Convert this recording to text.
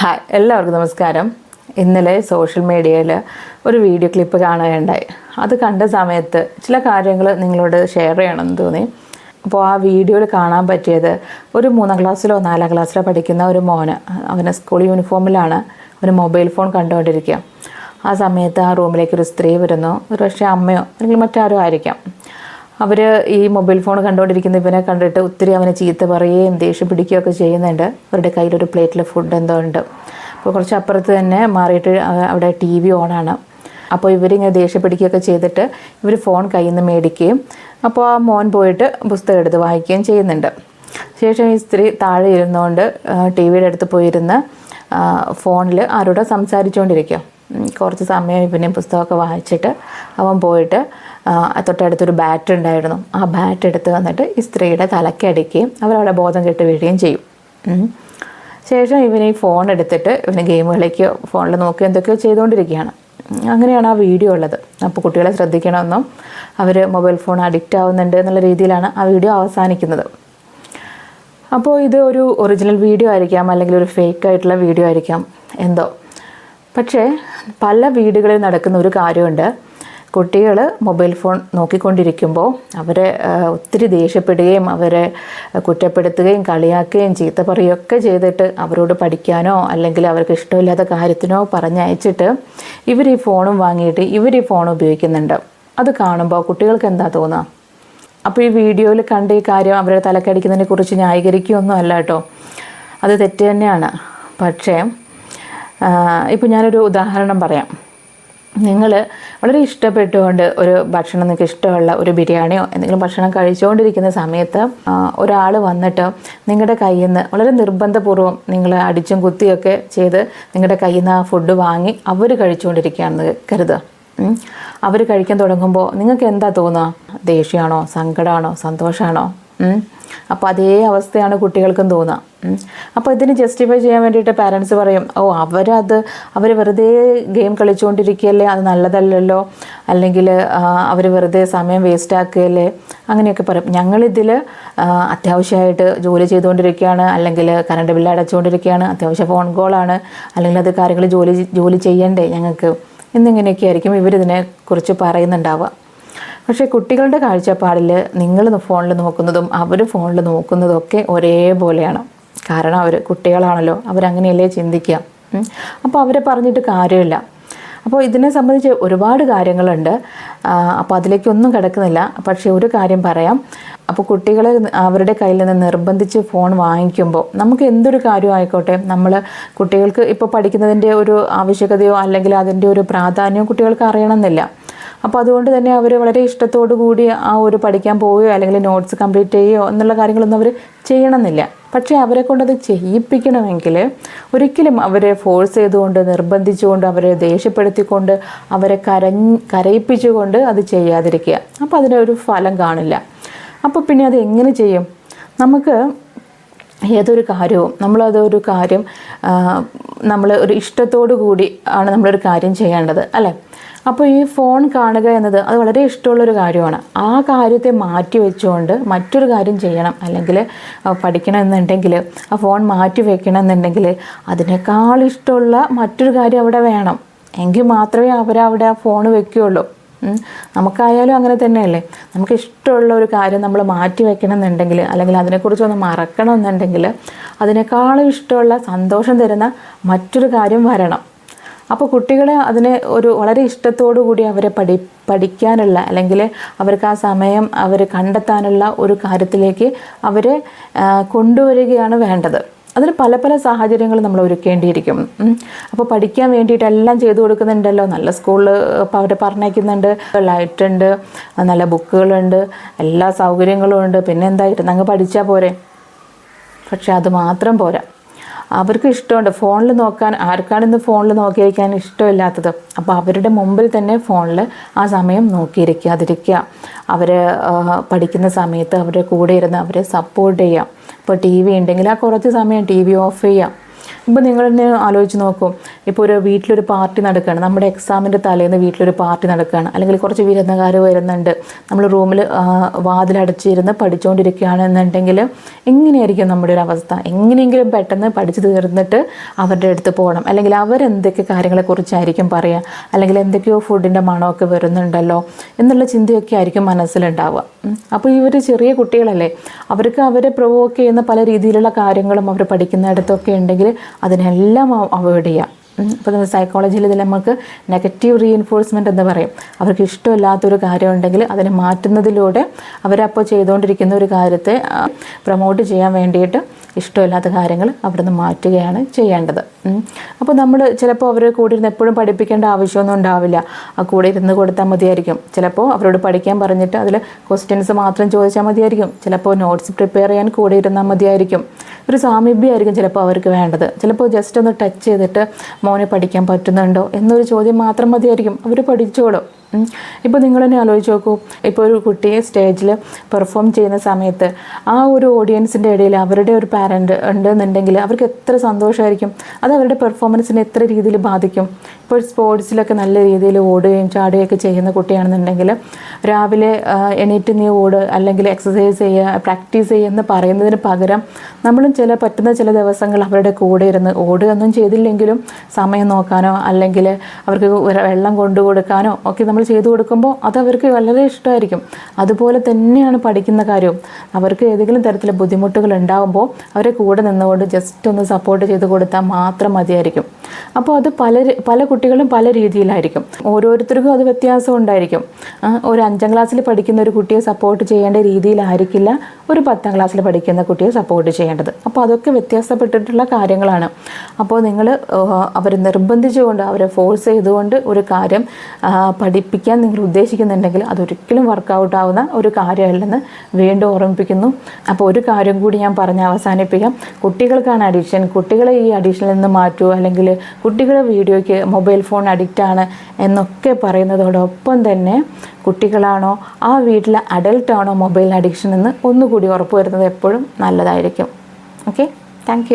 Hi എല്ലാവർക്കും നമസ്കാരം. ഇന്നലെ സോഷ്യൽ മീഡിയയിൽ ഒരു വീഡിയോ ക്ലിപ്പ് കാണുകയുണ്ടായി അത് കണ്ട സമയത്ത് ചില കാര്യങ്ങൾ നിങ്ങളോട് ഷെയർ ചെയ്യണമെന്ന് തോന്നി. അപ്പോൾ ആ വീഡിയോയിൽ കാണാൻ പറ്റിയത് ഒരു മൂന്നാം ക്ലാസ്സിലോ നാലാം ക്ലാസ്സിലോ പഠിക്കുന്ന ഒരു മോന്. അവന് സ്കൂൾ യൂണിഫോമിലാണ് അവന് മൊബൈൽ ഫോൺ കണ്ടുകൊണ്ടിരിക്കുക. ആ സമയത്ത് ആ റൂമിലേക്ക് ഒരു സ്ത്രീ വരുന്നു. ഒരു പക്ഷേ അമ്മയോ അല്ലെങ്കിൽ മറ്റാരോ ആയിരിക്കാം. അവർ ഈ മൊബൈൽ ഫോൺ കണ്ടുകൊണ്ടിരിക്കുന്ന ഇവനെ കണ്ടിട്ട് ഒത്തിരി അവനെ ചീത്ത പറയുകയും ദേഷ്യം പിടിക്കുകയൊക്കെ ചെയ്യുന്നുണ്ട്. അവരുടെ കയ്യിലൊരു പ്ലേറ്റിൽ ഫുഡ് എന്തോ ഉണ്ട്. അപ്പോൾ കുറച്ച് അപ്പുറത്ത് തന്നെ മാറിയിട്ട് അവിടെ ടി വി ഓണാണ് അപ്പോൾ ഇവരിങ്ങനെ ദേഷ്യം പിടിക്കുകയൊക്കെ ചെയ്തിട്ട് ഇവർ ഫോൺ കയ്യിൽ നിന്ന് മേടിക്കുകയും അപ്പോൾ ആ മോൻ പോയിട്ട് പുസ്തകം എടുത്ത് വായിക്കുകയും ചെയ്യുന്നുണ്ട്. ശേഷം ഈ സ്ത്രീ താഴെ ഇരുന്നുകൊണ്ട് ടി വിയുടെ അടുത്ത് പോയിരുന്ന് ഫോണിൽ ആരോടോ സംസാരിച്ചുകൊണ്ടിരിക്കുക കുറച്ച് സമയം പിന്നെ പുസ്തകമൊക്കെ വായിച്ചിട്ട് അവൻ പോയിട്ട് തൊട്ടടുത്തൊരു ബാറ്റ് ഉണ്ടായിരുന്നു. ആ ബാറ്റ് എടുത്ത് വന്നിട്ട് ഈ സ്ത്രീയുടെ തലക്കടിക്കുകയും അവരവിടെ ബോധം കെട്ട് വീഴുകയും ചെയ്യും. ശേഷം ഇവന് ഈ ഫോൺ എടുത്തിട്ട് ഇവന് ഗെയിം ഫോണിൽ നോക്കുകയോ എന്തൊക്കെയോ ചെയ്തുകൊണ്ടിരിക്കുകയാണ്. അങ്ങനെയാണ് ആ വീഡിയോ ഉള്ളത്. അപ്പോൾ കുട്ടികളെ ശ്രദ്ധിക്കണമെന്നും അവർ മൊബൈൽ ഫോൺ അഡിക്റ്റ് ആവുന്നുണ്ട് എന്നുള്ള രീതിയിലാണ് ആ വീഡിയോ അവസാനിക്കുന്നത്. അപ്പോൾ ഇത് ഒരു ഒറിജിനൽ വീഡിയോ ആയിരിക്കാം അല്ലെങ്കിൽ ഒരു ഫേക്ക് ആയിട്ടുള്ള വീഡിയോ ആയിരിക്കാം എന്തോ. പക്ഷേ പല വീടുകളിൽ നടക്കുന്ന ഒരു കാര്യമുണ്ട്. കുട്ടികൾ മൊബൈൽ ഫോൺ നോക്കിക്കൊണ്ടിരിക്കുമ്പോൾ അവരെ ഒത്തിരി ദേഷ്യപ്പെടുകയും അവരെ കുറ്റപ്പെടുത്തുകയും കളിയാക്കുകയും ചീത്ത പറയുകയൊക്കെ ചെയ്തിട്ട് അവരോട് പഠിക്കാനോ അല്ലെങ്കിൽ അവർക്ക് ഇഷ്ടമില്ലാത്ത കാര്യത്തിനോ പറഞ്ഞയച്ചിട്ട് ഇവർ ഈ ഫോണും വാങ്ങിയിട്ട് ഇവർ ഈ ഫോൺ ഉപയോഗിക്കുന്നുണ്ട്. അത് കാണുമ്പോൾ കുട്ടികൾക്ക് എന്താ തോന്നുക അപ്പോൾ ഈ വീഡിയോയിൽ കണ്ട ഈ കാര്യം അവരുടെ തലക്കടിക്കുന്നതിനെ കുറിച്ച് ന്യായീകരിക്കുകയൊന്നും അല്ല കേട്ടോ. അത് തെറ്റ് തന്നെയാണ്. പക്ഷേ ഇപ്പോൾ ഞാനൊരു ഉദാഹരണം പറയാം. നിങ്ങൾ വളരെ ഇഷ്ടപ്പെട്ടുകൊണ്ട് ഒരു ഭക്ഷണം നിങ്ങൾക്ക് ഇഷ്ടമുള്ള ഒരു ബിരിയാണിയോ എന്തെങ്കിലും ഭക്ഷണം കഴിച്ചുകൊണ്ടിരിക്കുന്ന സമയത്ത് ഒരാൾ വന്നിട്ട് നിങ്ങളുടെ കയ്യിൽ നിന്ന് വളരെ നിർബന്ധപൂർവം നിങ്ങൾ അടിച്ചും കുത്തിയൊക്കെ ചെയ്ത് നിങ്ങളുടെ കയ്യിൽ നിന്ന് ആ ഫുഡ് വാങ്ങി അവർ കഴിച്ചുകൊണ്ടിരിക്കുകയാണെന്ന് കരുതുക. അവർ കഴിക്കാൻ തുടങ്ങുമ്പോൾ നിങ്ങൾക്ക് എന്താ തോന്നുക? ദേഷ്യമാണോ? സങ്കടമാണോ? സന്തോഷമാണോ? അപ്പോൾ അതേ അവസ്ഥയാണ് കുട്ടികൾക്കും തോന്നുക. അപ്പോൾ ഇതിന് ജസ്റ്റിഫൈ ചെയ്യാൻ വേണ്ടിയിട്ട് പാരൻസ് പറയും ഓ അവരത് അവർ വെറുതെ ഗെയിം കളിച്ചുകൊണ്ടിരിക്കുകയല്ലേ അത് നല്ലതല്ലല്ലോ. അല്ലെങ്കിൽ അവർ വെറുതെ സമയം വേസ്റ്റ് ആക്കുകയല്ലേ. അങ്ങനെയൊക്കെ പറയും. ഞങ്ങളിതിൽ അത്യാവശ്യമായിട്ട് ജോലി ചെയ്തുകൊണ്ടിരിക്കുകയാണ്. അല്ലെങ്കിൽ കറണ്ട് ബില്ല് അടച്ചുകൊണ്ടിരിക്കുകയാണ് അത്യാവശ്യം ഫോൺ കോളാണ് അല്ലെങ്കിൽ അത് കാര്യങ്ങൾ ജോലി ജോലി ചെയ്യണ്ടേ ഞങ്ങൾക്ക്. എന്നിങ്ങനെയൊക്കെ ആയിരിക്കും ഇവരിതിനെ കുറിച്ച് പറയുന്നുണ്ടാവുക. പക്ഷേ കുട്ടികളുടെ കാഴ്ചപ്പാടിൽ നിങ്ങൾ ഫോണിൽ നോക്കുന്നതും അവർ ഫോണിൽ നോക്കുന്നതും ഒക്കെ ഒരേപോലെയാണ്. കാരണം അവർ കുട്ടികളാണല്ലോ അവരങ്ങനെയല്ലേ ചിന്തിക്കുക. അപ്പോൾ അവരെ പറഞ്ഞിട്ട് കാര്യമില്ല. അപ്പോൾ ഇതിനെ സംബന്ധിച്ച് ഒരുപാട് കാര്യങ്ങളുണ്ട്. അപ്പോൾ അതിലേക്കൊന്നും കിടക്കുന്നില്ല. പക്ഷേ ഒരു കാര്യം പറയാം. അപ്പോൾ കുട്ടികളെ അവരുടെ കയ്യിൽ നിന്ന് നിർബന്ധിച്ച് ഫോൺ വാങ്ങിക്കുമ്പോൾ നമുക്ക് എന്തൊരു കാര്യം ആയിക്കോട്ടെ? നമ്മൾ കുട്ടികൾക്ക് ഇപ്പോൾ പഠിക്കുന്നതിന്റെ ഒരു ആവശ്യകതയോ അല്ലെങ്കിൽ അതിന്റെ ഒരു പ്രാധാന്യമോ കുട്ടികൾക്ക് അറിയണമെന്നില്ല. അപ്പോൾ അതുകൊണ്ട് തന്നെ അവർ വളരെ ഇഷ്ടത്തോടു കൂടി ആ ഒരു പഠിക്കാൻ പോവുകയോ അല്ലെങ്കിൽ നോട്ട്സ് കംപ്ലീറ്റ് ചെയ്യുകയോ എന്നുള്ള കാര്യങ്ങളൊന്നും അവർ ചെയ്യണമെന്നില്ല. പക്ഷേ അവരെ കൊണ്ടത് ചെയ്യിപ്പിക്കണമെങ്കിൽ ഒരിക്കലും അവരെ ഫോഴ്സ് ചെയ്തുകൊണ്ട് നിർബന്ധിച്ചുകൊണ്ട് അവരെ ദേഷ്യപ്പെടുത്തിക്കൊണ്ട് അവരെ കരഞ്ഞ് കരയിപ്പിച്ചുകൊണ്ട് അത് ചെയ്യാതിരിക്കുക. അപ്പോൾ അതിനൊരു ഫലം കാണില്ല. അപ്പോൾ പിന്നെ അത് എങ്ങനെ ചെയ്യും? നമുക്ക് ഏതൊരു കാര്യവും നമ്മളതൊരു കാര്യം നമ്മൾ ഒരു ഇഷ്ടത്തോടു കൂടി ആണ് നമ്മളൊരു കാര്യം ചെയ്യേണ്ടത് അല്ലേ? അപ്പോൾ ഈ ഫോൺ കാണുക എന്നത് അത് വളരെ ഇഷ്ടമുള്ളൊരു കാര്യമാണ്. ആ കാര്യത്തെ മാറ്റി വെച്ചുകൊണ്ട് മറ്റൊരു കാര്യം ചെയ്യണം. അല്ലെങ്കിൽ പഠിക്കണം എന്നുണ്ടെങ്കിൽ ആ ഫോൺ മാറ്റി വെക്കണം എന്നുണ്ടെങ്കിൽ അതിനേക്കാൾ ഇഷ്ടമുള്ള മറ്റൊരു കാര്യം അവിടെ വേണം. എങ്കിൽ മാത്രമേ അവരവിടെ ആ ഫോൺ വെക്കുകയുള്ളൂ. നമുക്കായാലും അങ്ങനെ തന്നെയല്ലേ? നമുക്ക് ഇഷ്ടമുള്ള ഒരു കാര്യം നമ്മൾ മാറ്റി വെക്കണം എന്നുണ്ടെങ്കിൽ അല്ലെങ്കിൽ അതിനെക്കുറിച്ചൊന്ന് മറക്കണം എന്നുണ്ടെങ്കിൽ അതിനേക്കാളും ഇഷ്ടമുള്ള സന്തോഷം തരുന്ന മറ്റൊരു കാര്യം വരണം. അപ്പോൾ കുട്ടികളെ അതിന് ഒരു വളരെ ഇഷ്ടത്തോടു കൂടി അവരെ പഠി പഠിക്കാനുള്ള അല്ലെങ്കിൽ അവർക്ക് ആ സമയം അവർ കണ്ടെത്താനുള്ള ഒരു കാര്യത്തിലേക്ക് അവരെ കൊണ്ടുവരികയാണ് വേണ്ടത്. അതിന് പല പല സാഹചര്യങ്ങൾ നമ്മൾ ഒരുക്കേണ്ടിയിരിക്കും. അപ്പോൾ പഠിക്കാൻ വേണ്ടിയിട്ട് എല്ലാം ചെയ്തു കൊടുക്കുന്നുണ്ടല്ലോ. നല്ല സ്കൂളിൽ അവരെ പറഞ്ഞയക്കുന്നുണ്ട്. ലൈറ്റ് ഉണ്ട് നല്ല ബുക്കുകളുണ്ട് എല്ലാ സൗകര്യങ്ങളും ഉണ്ട്. പിന്നെ എന്തായിട്ട് നങ്ങൾ പഠിച്ചാൽ പോരെ? പക്ഷെ അത് മാത്രം പോരാ. അവർക്ക് ഇഷ്ടമുണ്ട്. ഫോണിൽ നോക്കാൻ ആർക്കാണിന്ന് ഫോണിൽ നോക്കിയിരിക്കാൻ ഇഷ്ടമില്ലാത്തത്? അപ്പോൾ അവരുടെ മുമ്പിൽ തന്നെ ഫോണിൽ ആ സമയം നോക്കിയിരിക്കാതിരിക്കുക. അവർ പഠിക്കുന്ന സമയത്ത് അവരുടെ കൂടെ ഇരുന്ന് അവരെ സപ്പോർട്ട് ചെയ്യാം ഇപ്പോൾ ടി വി ഉണ്ടെങ്കിൽ ആ കുറച്ച് സമയം ടി വി ഓഫ് ചെയ്യാം ഇപ്പോൾ നിങ്ങൾ തന്നെ ആലോചിച്ച് നോക്കൂ. ഇപ്പോൾ ഒരു വീട്ടിലൊരു പാർട്ടി നടക്കുകയാണ് നമ്മുടെ എക്സാമിന്റെ തലേന്ന് വീട്ടിലൊരു പാർട്ടി നടക്കുകയാണ് അല്ലെങ്കിൽ കുറച്ച് വിരുന്നുകാർ വരുന്നുണ്ട്. നമ്മൾ റൂമിൽ വാതിലടച്ചിരുന്ന് പഠിച്ചുകൊണ്ടിരിക്കുകയാണ് എന്നുണ്ടെങ്കിൽ എങ്ങനെയായിരിക്കും നമ്മുടെ ഒരു അവസ്ഥ? എങ്ങനെയെങ്കിലും പെട്ടെന്ന് പഠിച്ചു തീർന്നിട്ട് അവരുടെ അടുത്ത് പോകണം. അല്ലെങ്കിൽ അവരെന്തൊക്കെ കാര്യങ്ങളെക്കുറിച്ചായിരിക്കും പറയുക അല്ലെങ്കിൽ എന്തൊക്കെയോ ഫുഡിന്റെ മണമൊക്കെ വരുന്നുണ്ടല്ലോ എന്നുള്ള ചിന്തയൊക്കെ ആയിരിക്കും മനസ്സിലുണ്ടാവുക. അപ്പോൾ ഇവർ ചെറിയ കുട്ടികളല്ലേ. അവർക്ക് അവരെ പ്രൊവോക്ക് ചെയ്യുന്ന പല രീതിയിലുള്ള കാര്യങ്ങളും അവർ പഠിക്കുന്നിടത്തൊക്കെ ഉണ്ടെങ്കിൽ അതിനെല്ലാം അവോയ്ഡ് ചെയ്യുക ഇപ്പോൾ സൈക്കോളജിയിൽ ഇതിൽ നമുക്ക് നെഗറ്റീവ് റീഎൻഫോഴ്സ്മെന്റ് എന്ന് പറയും അവർക്ക് ഇഷ്ടമില്ലാത്തൊരു കാര്യം ഉണ്ടെങ്കിൽ അതിനെ മാറ്റുന്നതിലൂടെ അവരപ്പോൾ ചെയ്തുകൊണ്ടിരിക്കുന്ന ഒരു കാര്യത്തെ പ്രൊമോട്ട് ചെയ്യാൻ വേണ്ടിയിട്ട് ഇഷ്ടമില്ലാത്ത കാര്യങ്ങൾ അവിടുന്ന് മാറ്റുകയാണ് ചെയ്യേണ്ടത്. അപ്പോൾ നമ്മൾ ചിലപ്പോൾ അവരെ കൂടെ ഇരുന്ന് എപ്പോഴും പഠിപ്പിക്കേണ്ട ആവശ്യമൊന്നും ഉണ്ടാവില്ല. ആ കൂടെ ഇരുന്ന് കൊടുത്താൽ മതിയായിരിക്കും. ചിലപ്പോൾ അവരോട് പഠിക്കാൻ പറഞ്ഞിട്ട് അതിൽ ക്വസ്റ്റ്യൻസ് മാത്രം ചോദിച്ചാൽ മതിയായിരിക്കും. ചിലപ്പോൾ നോട്ട്സ് പ്രിപ്പയർ ചെയ്യാൻ കൂടെ ഇരുന്നാൽ മതിയായിരിക്കും. ഒരു സാമീപ്യമായിരിക്കും ചിലപ്പോൾ അവർക്ക് വേണ്ടത്. ചിലപ്പോൾ ജസ്റ്റ് ഒന്ന് ടച്ച് ചെയ്തിട്ട് മോനെ പഠിക്കാൻ പറ്റുന്നുണ്ടോ എന്നൊരു ചോദ്യം മാത്രം മതിയായിരിക്കും. അവർ പഠിച്ചോളും. ഇപ്പോൾ നിങ്ങൾ തന്നെ ആലോചിച്ച് നോക്കൂ. ഇപ്പോൾ ഒരു കുട്ടിയെ സ്റ്റേജിൽ പെർഫോം ചെയ്യുന്ന സമയത്ത് ആ ഒരു ഓഡിയൻസിന്റെ ഇടയിൽ അവരുടെ ഒരു പാരന്റ് ഉണ്ടെന്നുണ്ടെങ്കിൽ അവർക്ക് എത്ര സന്തോഷമായിരിക്കും അത് അവരുടെ പെർഫോമൻസിനെ എത്ര രീതിയിൽ ബാധിക്കും? ഇപ്പോൾ സ്പോർട്സിലൊക്കെ നല്ല രീതിയിൽ ഓടുകയും ചാടുകയൊക്കെ ചെയ്യുന്ന കുട്ടിയാണെന്നുണ്ടെങ്കിൽ രാവിലെ എണീറ്റ് നീ ഓട് അല്ലെങ്കിൽ എക്സസൈസ് ചെയ്യുക പ്രാക്ടീസ് ചെയ്യുക പറയുന്നതിന് പകരം നമ്മളും ചില പറ്റുന്ന ചില ദിവസങ്ങൾ അവരുടെ കൂടെ ഇരുന്ന് ഓടുകയൊന്നും ചെയ്തില്ലെങ്കിലും സമയം നോക്കാനോ അല്ലെങ്കിൽ അവർക്ക് വെള്ളം കൊണ്ടു കൊടുക്കാനോ ഒക്കെ നമ്മൾ ചെയ്തു കൊടുക്കുമ്പോൾ അത് അവർക്ക് വളരെ ഇഷ്ടമായിരിക്കും. അതുപോലെ തന്നെയാണ് പഠിക്കുന്ന കാര്യവും അവർക്ക് ഏതെങ്കിലും തരത്തിൽ ബുദ്ധിമുട്ടുകൾ ഉണ്ടാകുമ്പോൾ അവരെ കൂടെ നിന്നുകൊണ്ട് ജസ്റ്റ് ഒന്ന് സപ്പോർട്ട് ചെയ്ത് കൊടുത്താൽ മാത്രം മതിയായിരിക്കും. അപ്പോൾ അത് പല പല കുട്ടികളും പല രീതിയിലായിരിക്കും. ഓരോരുത്തർക്കും അത് വ്യത്യാസം ഉണ്ടായിരിക്കും. ഒരു അഞ്ചാം ക്ലാസ്സിൽ പഠിക്കുന്ന ഒരു കുട്ടിയെ സപ്പോർട്ട് ചെയ്യേണ്ട രീതിയിലായിരിക്കില്ല ഒരു പത്താം ക്ലാസ്സിൽ പഠിക്കുന്ന കുട്ടിയെ സപ്പോർട്ട് ചെയ്യേണ്ടത്. അപ്പോൾ അതൊക്കെ വ്യത്യാസപ്പെട്ടിട്ടുള്ള കാര്യങ്ങളാണ്. അപ്പോൾ നിങ്ങൾ അവരെ നിർബന്ധിച്ചുകൊണ്ട് അവരെ ഫോഴ്സ് ചെയ്തുകൊണ്ട് ഒരു കാര്യം പഠിപ്പിക്കാൻ നിങ്ങൾ ഉദ്ദേശിക്കുന്നുണ്ടെങ്കിൽ അതൊരിക്കലും വർക്കൗട്ട് ആവുന്ന ഒരു കാര്യമല്ലെന്ന് വീണ്ടും ഓർമ്മിപ്പിക്കുന്നു. അപ്പോൾ ഒരു കാര്യം കൂടി ഞാൻ പറഞ്ഞ് അവസാനിപ്പിക്കാം. കുട്ടികൾക്കാണ് അഡിക്ഷൻ കുട്ടികളെ ഈ അഡിക്ഷനിൽ നിന്ന് മാറ്റൂ അല്ലെങ്കിൽ കുട്ടികളെ വീഡിയോയ്ക്ക് മൊബൈൽ ഫോൺ അഡിക്റ്റാണ് എന്നൊക്കെ പറയുന്നതോടൊപ്പം തന്നെ കുട്ടികളാണോ ആ വീട്ടിലെ അഡൽട്ടാണോ മൊബൈൽ അഡിക്ഷൻ എന്ന് ഒന്നുകൂടി ഉറപ്പുവരുന്നത് എപ്പോഴും നല്ലതായിരിക്കും. Okay thank